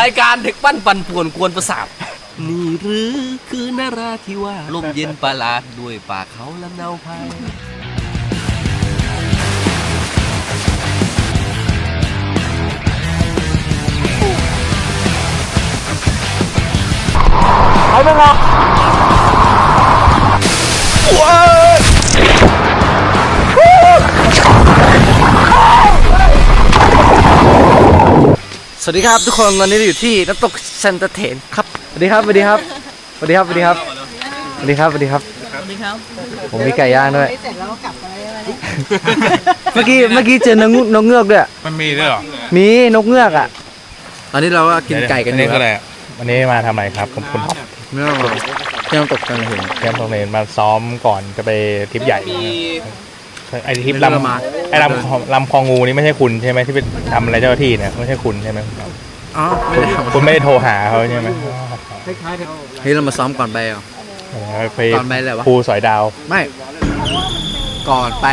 รายการเด็กปั้นปันป่วนกวนประสาทนี่หรือคือนาราธิวาสลมเย็นประหลาดด้วยป่าเขาลำเนาไพร สวัสดีครับทุกคนวันนี้เราอยู่ที่น้ำตกชันตะเถนครับสวัสดีครับสวัสดีครับสวัสดีครับสวัสดีครับสวัสดีครับสวัสดีครับสวัสดีครับ ผมมีไก่ย่างด้วย เสร็จแล้วก็กลับกันเลยเมื่อกี้เมื่อกี้เจอนกงูนกเงือกด้วย มันมีด้วยเหรอมีนกเงือกอะ ตอนนี้เราก็กินไก่กันอนี่ยู่คือคอะไรรับอะวันนี้มาทำอะไรครับคุณคุณท็อปเมื่อที่น้ำตกชันตะเถนแคมป์ตรงนี้มาซ้อมก่อนจะไปทริปใหญ่ ไอ้ทริปไม่ได้ละมาลำไอ้ลำคลองลำคลองงูนี่ไม่ใช่คุณใช่ไหมที่ไปทำอะไรเจ้าหน้าที่เนี่ยไม่ใช่คุณใช่ไหมอ๋อไม่ได้ทำคุณไม่ได้โทรหาเขาใช่ไหมเฮ้ยเรามาซ้อมก่อนไปเหรอ ไปก่อนไปอะไรวะ ภูสอยดาวไม่ก่อนไป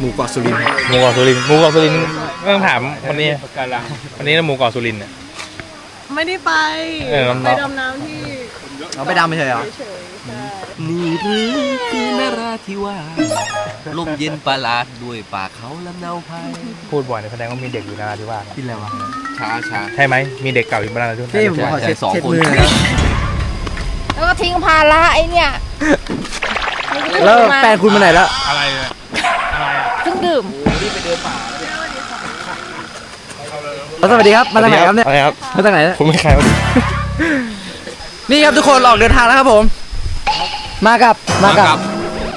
หมู่เกาะสุรินทร์หมูเกาะสุรินทร์หมูเกาะสุรินทร์ไม่ต้องถามวันนี้วันนี้นะหมูเกาะสุรินทร์เนี่ย ไม่ได้ไป เออน้ำ ไปดำน้ำที่เราไปดำไม่ใช่เหรอเฉยๆใช่ นี่หรือคือนาราธิวาสลมเย็นประหลาดด้วยป่าเขาลำเนาไพรพูดบ่อยเนี่ยแสดงว่ามีเด็กอยู่นาราธิวาสกินอะไรวะช้าช้าใช่ไหมมีเด็กเก่าอยู่นาราธิวาสพี่ผมขอเช็ดสองเช็ดคนมือหน่อยนะแล้วก็ทิ้งภาระไอ้เนี่ยแล้วแฟนคุณมาไหนแล้วอะไรเนี่ยอะไรอะเครื่องดื่มแล้วสวัสดีครับมาจากไหนครับเนี่ยอะไรครับมาจากไหนเนี่ยคุณไม่ใครวะนี่ครับทุกคนออกเดินทางแล้วครับผม มากับมามากับกับ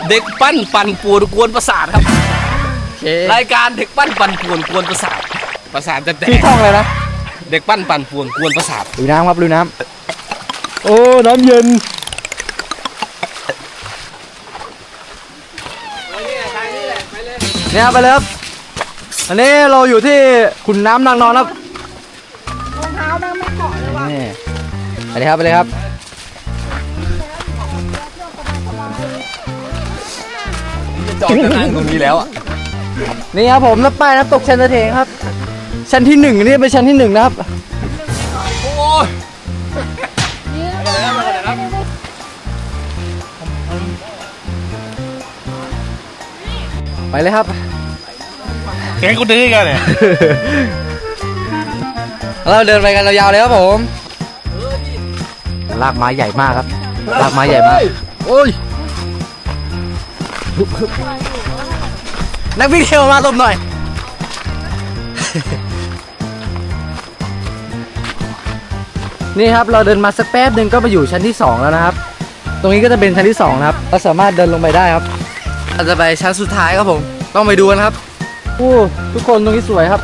เด็กปั้นปันป่วนกวนประสาทครับโอเครายการเด็กปั้นปันป่วนกวนประสาท ประสาทจะแตพี่กท่องเลยนะ เด็กปั้นปันป่วนกวนประสาทดูน้ำครับดูน้ำโอ้ น้ำเย็นเนี่ยครับไปเลยครับ อันนี้เราอยู่ที่ขุนน้ำนางนอนครับรองเท้านั่งไม่เกาะเลยว่ะนี่ไปเลยครับไปเลยครับ อดจะนั่งตรงนี้แล้วอะนี่ครับผมน้ำป้ายน้ำตกชันตะเถงครับ ชั้นที่หนึ่งนี่เป็นชั้นที่หนึ่งนะครับ โอ้ยไปเลยครับแกกูดื้อกันเนี่ยเราเดินไปกันยาวๆเลยครับผมลากไม้ใหญ่มากครับลากไม้ใหญ่มากโอ้ย นักวิ่งเทรลมาตบหน่อย นี่ครับเราเดินมาสักแป๊บหนึ่งก็มาอยู่ชั้นที่สองแล้วนะครับ ตรงนี้ก็จะเป็นชั้นที่สองนะครับเราสามารถเดินลงไปได้ครับเราจะไปชั้นสุดท้ายครับผม ต้องไปดูกันครับโอ้ทุกคนตรงนี้สวยครับ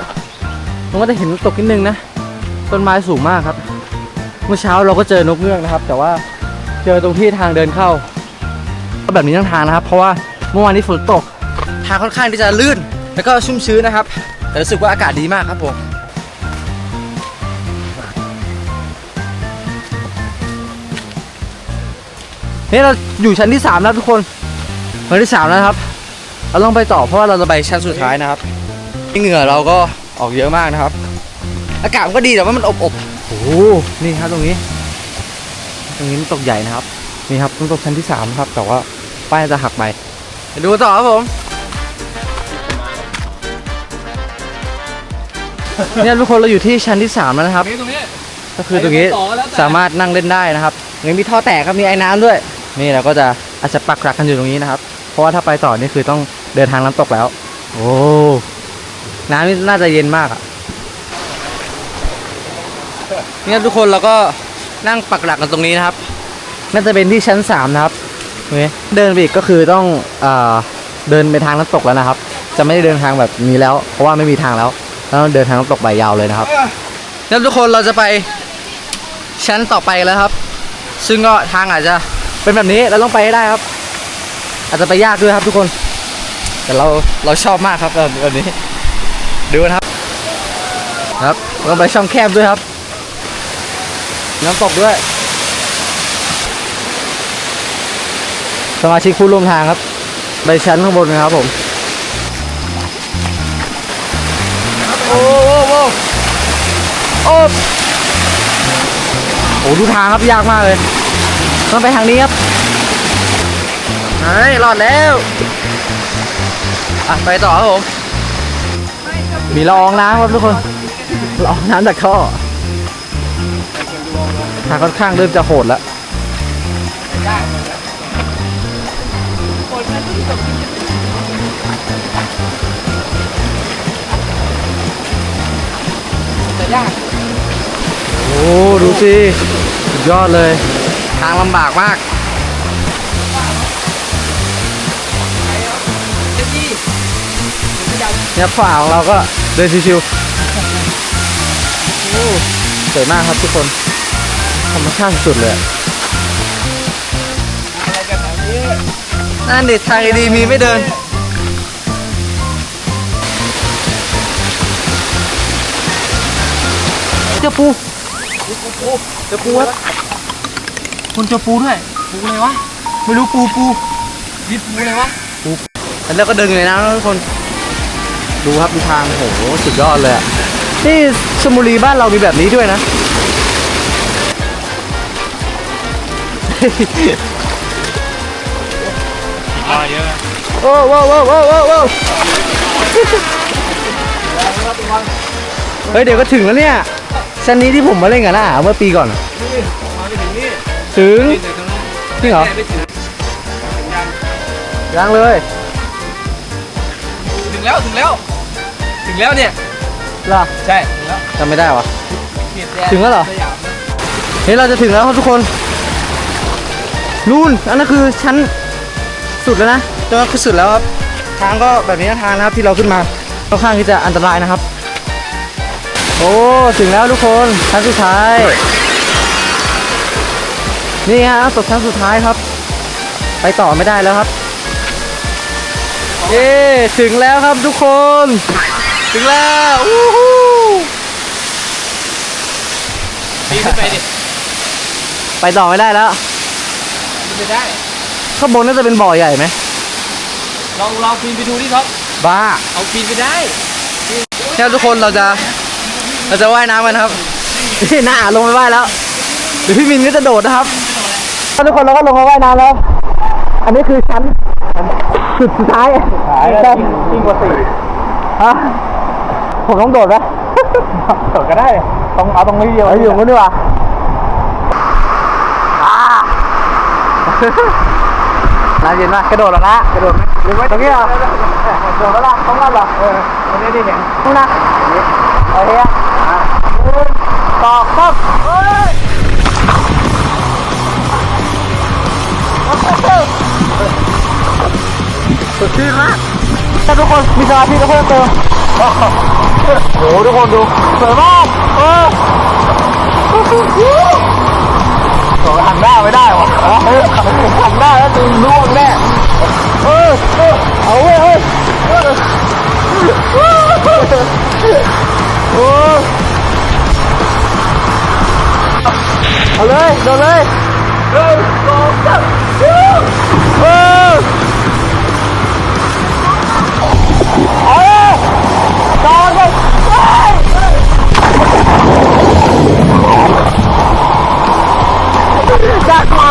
มันก็จะเห็นตกนิดนึงนะต้นไม้สูงมากครับ เมื่อเช้าเราก็เจอนกเงือกนะครับ แต่ว่าเจอตรงที่ทางเดินเข้า ก็แบบนี้ทั้งทางนะครับ เพราะว่า เมื่อวานนี้ฝนตก ทางค่อนข้างที่จะลื่น แล้วก็ชุ่มชื้นนะครับ แต่รู้สึกว่าอากาศดีมากครับผมนี่เราอยู่ชั้นที่สามแล้วทุกคนชั้นที่สามแล้วนะครับ เราต้องไปต่อเพราะว่าเราจะไปชั้นสุดท้ายนะครับที่เหงื่อเราก็ออกเยอะมากนะครับ อากาศมันก็ดีแต่ว่ามันอบอบๆโอ้โหนี่ครับตรงนี้ ตรงนี้น้ำตกใหญ่นะครับ นี่ครับน้ำตกชั้นที่สามครับ แต่ว่าป้ายจะหักไป ไปดูต่อครับผม เนี่ยทุกคนเราอยู่ที่ชั้นที่สามแล้วนะครับนี่ตรงนี้ ก็คือตรงนี้ไปต่อแล้วแต่ สามารถนั่งเล่นได้นะครับยังมีท่อแตกครับมีไอ้น้ำด้วย นี่เราก็จะอาจจะปักหลักกันอยู่ตรงนี้นะครับ เพราะว่าถ้าไปต่อนี่คือต้องเดินทางน้ำตกแล้ว โอ้น้ำนี่น่าจะเย็นมากอะเนี่ยทุกคนเราก็นั่งปักหลักกันตรงนี้นะครับ น่าจะเป็นที่ชั้นสามนะครับ โอเคเดินไปอีกก็คือต้องเอ่อเดินไปทางน้ำตกแล้วนะครับ จะไม่ได้เดินทางแบบนี้แล้ว เพราะว่าไม่มีทางแล้วแล้วเดินทางน้ำตกไปยาวเลยนะครับแล้วทุกคนเราจะไปชั้นต่อไปแล้วครับ ซึ่งก็ทางอาจจะเป็นแบบนี้เราต้องไปให้ได้ครับ อาจจะไปยากด้วยครับทุกคน แต่เราเราชอบมากครับแบบแบบนี้ดูนะครับ ครับต้องไปช่องแคบด้วยครับ น้ำตกด้วย สมาชิกผู้ร่วมทางครับ ไปชั้นข้างบนนะครับผมโอ้โหโอ้โหโอ้โอ้ดูทางครับยากมากเลยต้องไปทางนี้ครับเฮ้ยรอดแล้วอะไปต่อครับผมมีละอองน้ำครับทุกคนละอองน้ำจากท่อทางค่อนข้างเริ่มจะโหดแล้ว โอ้ดูสิสุดยอดเลย ทางลำบากมากเนี่ยฝ่าของเราก็เดินชิวๆโอ้สวยมากครับทุกคน ธรรมชาติสุดเลยอะนั่ นเด็ดทางดีๆมีไม่เดิน เจอปู เจอปูครับคนเจอปูด้วย ปูอะไรวะ ไม่รู้ปูปูยิดปูอะไรวะ ปูแล้วก็เดินอยู่ในน้ำนะทุกคน ดูครับดูทางโอ้โหสุดยอดเลยอะนี่ชลบุรีบ้านเรามีแบบนี้ด้วยนะ โอ้โว้โว้โว้โว้โว้เฮ้ยเดี๋ยวก็ถึงแล้วเนี่ยชั้นนี้ที่ผมมาเล่นกันนะเมื่อปีก่อนอะถึงจริงเหรอยังเลย ถึงแล้วถึงแล้ว ถึงแล้วเนี่ยล่ะใช่ถึงแล้วจำไม่ได้วะเขตแดนถึงแล้วเหรอสยามนะเฮ้ยเราจะถึงแล้วครับทุกคนนู่นอันนั้นคือชั้น สุดแล้วนะตรงนั้นคือสุดแล้วครับทางก็แบบนี้นะทางนะครับที่เราขึ้นมาค่อนข้างที่จะอันตรายนะครับ โอ้ถึงแล้วทุกคนชั้นสุดท้ายนี่ฮะตกชั้นสุดท้ายครับ ไปต่อไม่ได้แล้วครับเย้ถึงแล้วครับทุกคน ถึงแล้วอู้หูปีนขึ้นไปดิไปต่อไม่ได้แล้วปีนไปได้ ข้างบนน่าจะเป็นบ่อใหญ่ไหมลองลองปีนไปดูดิท็อปบ้าเอาปีนไปได้ครับทุกคนเราจะ เราจะว่ายน้ำกันครับนี่หน้าลงไปว่ายแล้วเดี๋ยวพี่มินก็จะโดดนะครับทุกคนเราก็ลงมาว่ายน้ำแล้ว อันนี้คือชั้นสุดสุดท้ายใช่ยิ่งกว่าสี่ฮะผมต้องโดดไหมโดดก็ได้ต้องเอาตรงนี้เดียวเอาอยู่ตรงนู้นดีกว่าอ่า น้ำเย็นมากกระโดดหรอนะกระโดดไหมหรือว่าตรงนี้เหรอโดดแล้วล่ะต้องรอดเหรอเออตรงนี้ได้เห็นนู่นนะโอเคอะหนึ่งสองสามเฮ้ยสดชื่นมากแต่ทุกคนมีสมาธิก็เพิ่มเติมโอ้โหทุกคนดูสวยมากเออโอ้ หันหน้าไม่ได้วะหันหน้าแล้วจะล่วงแน่เออเออเอาเว้ยเฮ้ยโอ้เอาเลยโดนเลยหนึ่งสองสามเออ จั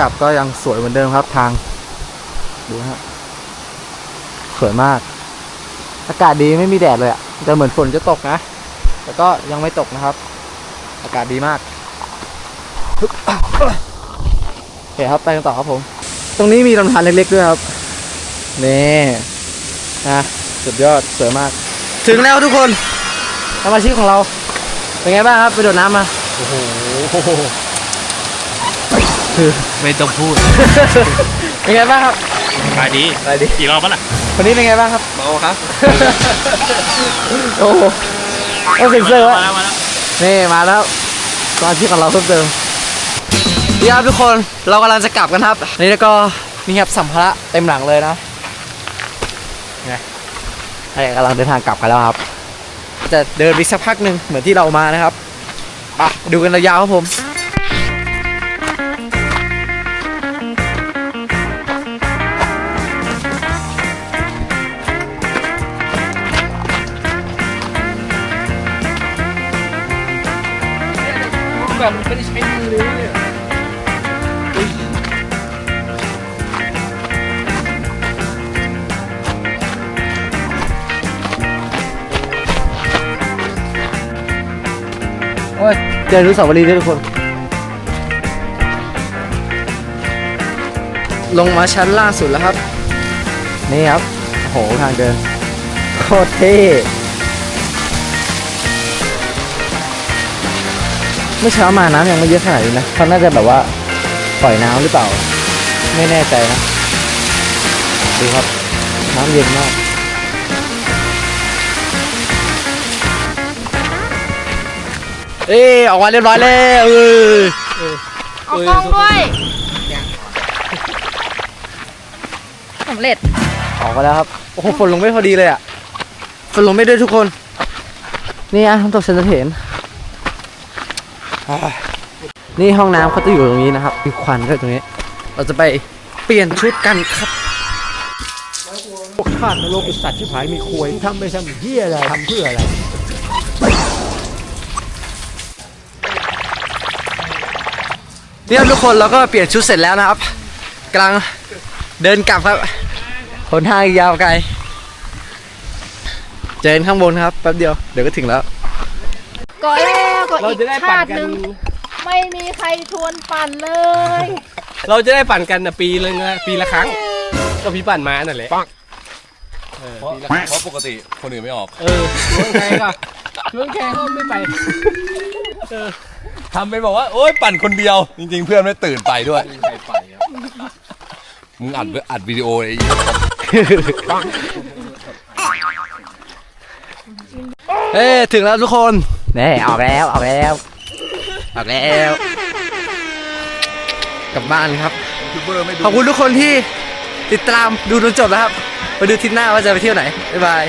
กลับก็ยังสวยเหมือนเดิมครับทาง ดูฮะสวยมาก อากาศดีไม่มีแดดเลยอะ่ะแต่เหมือนฝนจะตกนะ แต่ก็ยังไม่ตกนะครับ อากาศดีมากโอเคครับไปกันต่อครับผม ตรงนี้มีลำธารเล็กๆด้วยครับ นี่นะสุดยอดสวยมาก ถึงแล้วทุกคนสมาชิกของเรา เป็นไงบ้างครับ ไปโดดน้ำมา โอ้โห ไม่ต้องพูดเป็นไงบ้างครับขายดีไปดิกี่รอบปะล่ะวันนี้เป็นไงบ้างครับ เมาครับเโอ้โหต้องเซ็นเซอร์ไว้มาแล้วมาแล้วนี่มาแล้วสมาชิกของเราเพิ่มเติมนี่ครับทุกคนเรากำลังจะกลับกันครับนี่แล้วก็นี่ครับสัมภาระเต็มหลังเลยนะไงไอ้กำลังเดินทางกลับกันแล้วครับ จะเดินไปสักพักหนึ่งเหมือนที่เรามานะครับไปดูกันยาวๆครับผม แบบไม่ได้ใช้มือเลยเนี่ยโอ้ยเจออนุสาวรีย์ด้วยทุกคน ลงมาชั้นล่าสุดแล้วครับ นี่ครับโอ้โหทางเดิน โคตรเท่ เมื่อเช้ามาน้ำยังไม่เยอะขนาดนี้นะเขาน่าจะแบบว่าปล่อยน้ำหรือเปล่า ไม่แน่ใจนะดูครับน้ำเย็นมากเอ้ยออกมาเรียบร้อยแล้วเออเอากล้องด้วยสำเร็จออกมาแล้วครับโอ้โหฝนลงไม่พอดีเลยอะฝนลงไม่ด้วยทุกคน นี่อะน้ำตกเซนเตอร์เพนอ่า นี่ห้องน้ำเขาจะอยู่ตรงนี้นะครับมีควันก็ตรงนี้ เราจะไปเปลี่ยนชุดกันครับพวกข้านรกไอสัตว์ที่ผายมีควยทำไปทำเหี้ยอะไรทำเพื่ออะไรนี่ครับทุกคนเราก็เปลี่ยนชุดเสร็จแล้วนะครับกำลังเดินกลับครับหนทางอีกยาวไกล เจอกันข้างบนครับแป๊บเดียวเดี๋ยวก็ถึงแล้ว ก็แล้วก็เราอีกจะได้ปั่ชานติกัหน นึ่งไม่มีใครชวนปั่นเลยเราจะได้ปั่นกันนะปีละนะปีละครั้ง ก็พี่ปั่นมานั่นแหละเออเพราะปีละครั้งเพราะปกติคนอื่นไม่ออก เออชวนใครก็ชวนใครเขาไม่ไปทำเป็นบอกว่า โอ๊ยปั่นคนเดียว จริง ๆ เพื่อนไม่ตื่นไปด้วย ใครไปครับมึงอัดอัดวิดีโอไอ้เอ้ยถึงแล้วทุกคน นี่ออกแล้วออกแล้วออกแล้ว กลับบ้านครับขอบคุณทุกคนที่ติดตามดูจนจบนะครับ ไปดูทริปหน้าว่าจะไปเที่ยวไหน บ๊ายบาย